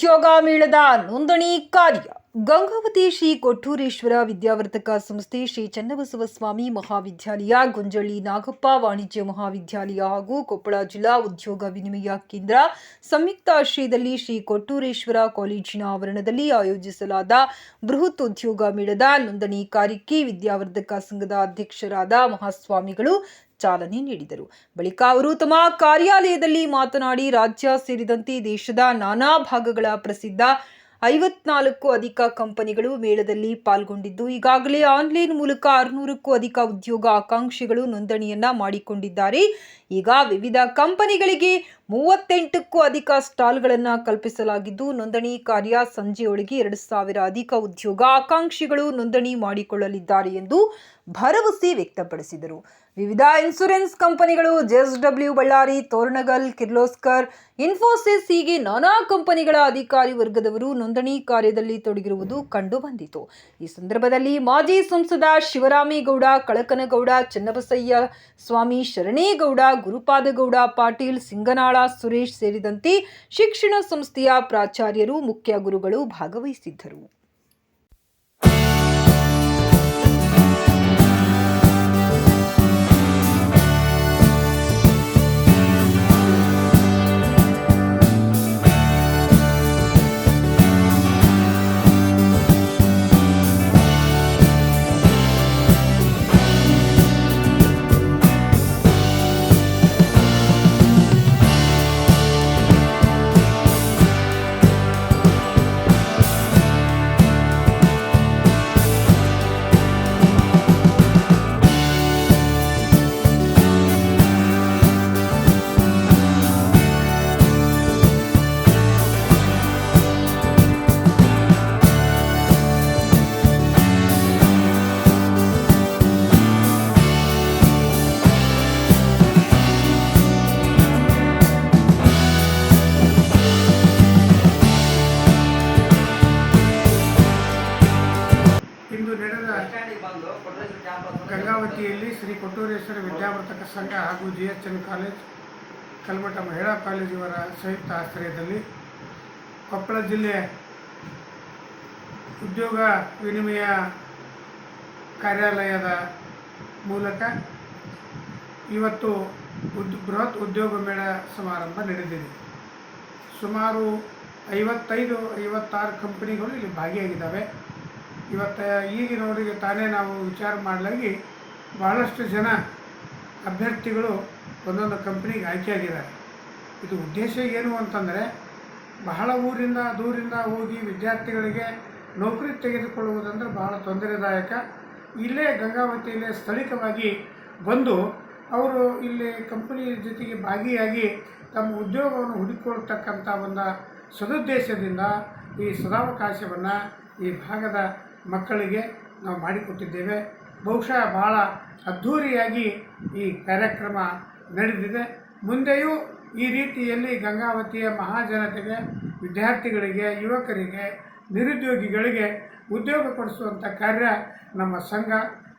ಉದ್ಯೋಗ ಮೇಳದ ನೋಂದಣಿ ಕಾರ್ಯ. ಗಂಗಾವತಿ ಶ್ರೀ ಕೊಟ್ಟೂರೇಶ್ವರ ವಿದ್ಯಾವರ್ಧಕ ಸಂಸ್ಥೆ ಶ್ರೀ ಚನ್ನಬಸವ ಸ್ವಾಮಿ ಮಹಾವಿದ್ಯಾಲಯ, ಗೊಂಜಳ್ಳಿ ನಾಗಪ್ಪ ವಾಣಿಜ್ಯ ಮಹಾವಿದ್ಯಾಲಯ ಹಾಗೂ ಕೊಪ್ಪಳ ಜಿಲ್ಲಾ ಉದ್ಯೋಗ ವಿನಿಮಯ ಕೇಂದ್ರ ಸಂಯುಕ್ತ ಆಶ್ರಯದಲ್ಲಿ ಶ್ರೀ ಕೊಟ್ಟೂರೇಶ್ವರ ಕಾಲೇಜಿನ ಆವರಣದಲ್ಲಿ ಆಯೋಜಿಸಲಾದ ಬೃಹತ್ ಉದ್ಯೋಗ ಮೇಳದ ನೋಂದಣಿ ಕಾರ್ಯಕ್ಕೆ ವಿದ್ಯಾವರ್ಧಕ ಸಂಘದ ಅಧ್ಯಕ್ಷರಾದ ಮಹಾಸ್ವಾಮಿಗಳು ಚಾಲನೆ ನೀಡಿದರು. ಬಳಿಕ ಅವರು ತಮ್ಮ ಕಾರ್ಯಾಲಯದಲ್ಲಿ ಮಾತನಾಡಿ, ರಾಜ್ಯ ಸೇರಿದಂತೆ ದೇಶದ ನಾನಾ ಭಾಗಗಳ ಪ್ರಸಿದ್ಧ ಐವತ್ನಾಲ್ಕು ಅಧಿಕ ಕಂಪನಿಗಳು ಮೇಳದಲ್ಲಿ ಪಾಲ್ಗೊಂಡಿದ್ದು, ಈಗಾಗಲೇ ಆನ್ಲೈನ್ ಮೂಲಕ ಆರುನೂರಕ್ಕೂ ಅಧಿಕ ಉದ್ಯೋಗ ಆಕಾಂಕ್ಷಿಗಳು ನೋಂದಣಿಯನ್ನ ಮಾಡಿಕೊಂಡಿದ್ದಾರೆ. ಈಗ ವಿವಿಧ ಕಂಪನಿಗಳಿಗೆ ಮೂವತ್ತೆಂಟಕ್ಕೂ ಅಧಿಕ ಸ್ಟಾಲ್ಗಳನ್ನು ಕಲ್ಪಿಸಲಾಗಿದ್ದು, ನೋಂದಣಿ ಕಾರ್ಯ ಸಂಜೆಯೊಳಗೆ ಎರಡು ಸಾವಿರ ಅಧಿಕ ಉದ್ಯೋಗ ಆಕಾಂಕ್ಷಿಗಳು ನೋಂದಣಿ ಮಾಡಿಕೊಳ್ಳಲಿದ್ದಾರೆ ಎಂದು ಭರವಸೆ ವ್ಯಕ್ತಪಡಿಸಿದರು. ವಿವಿಧ ಇನ್ಸೂರೆನ್ಸ್ ಕಂಪನಿಗಳು ಜೆಎಸ್ಡಬ್ಲ್ಯೂ, ಬಳ್ಳಾರಿ, ತೋರಣಗಲ್, ಕಿರ್ಲೋಸ್ಕರ್, ಇನ್ಫೋಸಿಸ್ ಹೀಗೆ ನಾನಾ ಕಂಪನಿಗಳ ಅಧಿಕಾರಿ ವರ್ಗದವರು ನೋಂದಣಿ ಕಾರ್ಯದಲ್ಲಿ ತೊಡಗಿರುವುದು ಕಂಡು ಬಂದಿತು ಈ ಸಂದರ್ಭದಲ್ಲಿ ಮಾಜಿ ಸಂಸದ ಶಿವರಾಮೇಗೌಡ, ಕಳಕನಗೌಡ, ಚನ್ನಬಸಯ್ಯ ಸ್ವಾಮಿ ಶರಣೇಗೌಡ, ಗುರುಪಾದಗೌಡ, ಪಾಟೀಲ್, ಸಿಂಗನಾಳ ಸುರೇಶ್ ಸೇರಿದಂತೆ ಶಿಕ್ಷಣ ಸಂಸ್ಥೆಯ ಪ್ರಾಚಾರ್ಯರು ಮುಖ್ಯ ಗುರುಗಳು ಭಾಗವಹಿಸಿದ್ದರು. ಗಂಗಾವತಿಯಲ್ಲಿ ಶ್ರೀ ಕೊಟ್ಟೂರೇಶ್ವರ ವಿದ್ಯಾವರ್ತಕ ಸಂಘ ಹಾಗೂ G H N college, Kalmath Mahila college ಇವರ ಸಂಯುಕ್ತ ಆಶ್ರಯದಲ್ಲಿ ಕೊಪ್ಪಳ ಜಿಲ್ಲೆ ಉದ್ಯೋಗ ವಿನಿಮಯ ಕಾರ್ಯಾಲಯದ ಮೂಲಕ ಇವತ್ತು ಉದ್, ಬೃಹತ್ ಉದ್ಯೋಗ ಮೇಳ ಸಮಾರಂಭ ನಡೆದಿದೆ. ಸುಮಾರು ಐವತ್ತೈದು, ಐವತ್ತಾರು ಕಂಪನಿಗಳು ಇಲ್ಲಿ ಭಾಗಿಯಾಗಿದ್ದಾವೆ. ಇವತ್ತು ಈಗಿನವರಿಗೆ ತಾನೇ ನಾವು ವಿಚಾರ ಮಾಡಲಾಗಿ ಬಹಳಷ್ಟು ಜನ ಅಭ್ಯರ್ಥಿಗಳು ಒಂದೊಂದು ಕಂಪ್ನಿಗೆ ಆಯ್ಕೆಯಾಗಿದ್ದಾರೆ ಇದು ಉದ್ದೇಶ ಏನು ಅಂತಂದರೆ ಬಹಳ ಊರಿಂದ, ದೂರಿಂದ ಹೋಗಿ ವಿದ್ಯಾರ್ಥಿಗಳಿಗೆ ನೌಕರಿ ತೆಗೆದುಕೊಳ್ಳುವುದಂದರೆ ಬಹಳ ತೊಂದರೆದಾಯಕ. ಇಲ್ಲೇ ಗಂಗಾವತಿಯಲ್ಲೇ ಸ್ಥಳೀಯವಾಗಿ ಬಂದು ಅವರು ಇಲ್ಲಿ ಕಂಪನಿ ಜೊತೆಗೆ ಭಾಗಿಯಾಗಿ ತಮ್ಮ ಉದ್ಯೋಗವನ್ನು ಹುಡುಕಿಕೊಳ್ತಕ್ಕಂಥ ಒಂದು ಸದುದ್ದೇಶದಿಂದ ಈ ಸದಾವಕಾಶವನ್ನು ಈ ಭಾಗದ ಮಕ್ಕಳಿಗೆ ನಾವು ಮಾಡಿಕೊಟ್ಟಿದ್ದೇವೆ. ಬಹುಶಃ ಭಾಳ ಅದ್ಧೂರಿಯಾಗಿ ಈ ಕಾರ್ಯಕ್ರಮ ನಡೆದಿದೆ. ಮುಂದೆಯೂ ಈ ರೀತಿಯಲ್ಲಿ ಗಂಗಾವತಿಯ ಮಹಾಜನತೆಗೆ, ವಿದ್ಯಾರ್ಥಿಗಳಿಗೆ, ಯುವಕರಿಗೆ, ನಿರುದ್ಯೋಗಿಗಳಿಗೆ ಉದ್ಯೋಗ ಕೊಡಿಸುವಂಥ ಕಾರ್ಯ ನಮ್ಮ ಸಂಘ.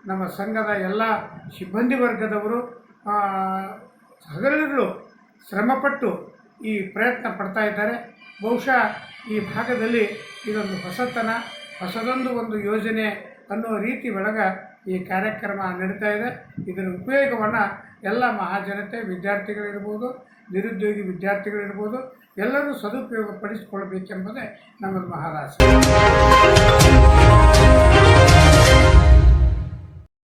ನಮ್ಮ ಸಂಘದ ಎಲ್ಲ ಸಿಬ್ಬಂದಿ ವರ್ಗದವರು ಹಗಲಿರುಳು ಶ್ರಮಪಟ್ಟು ಈ ಪ್ರಯತ್ನ ಪಡ್ತಾ ಇದ್ದಾರೆ. ಬಹುಶಃ ಈ ಭಾಗದಲ್ಲಿ ಇದೊಂದು ಹೊಸತನ, ಹೊಸದೊಂದು ಒಂದು ಯೋಜನೆ ಅನ್ನೋ ರೀತಿ ಒಳಗೆ ಈ ಕಾರ್ಯಕ್ರಮ ನಡೀತಾ ಇದೆ. ಇದರ ಉಪಯೋಗವನ್ನು ಎಲ್ಲ ಮಹಾಜನತೆ, ವಿದ್ಯಾರ್ಥಿಗಳಿರ್ಬೋದು, ನಿರುದ್ಯೋಗಿ ವಿದ್ಯಾರ್ಥಿಗಳಿರ್ಬೋದು, ಎಲ್ಲರೂ ಸದುಪಯೋಗ ಪಡಿಸಿಕೊಳ್ಬೇಕೆಂಬುದೇ ನಮ್ಮದು ಮಹಾರಾಷ್ಟ್ರ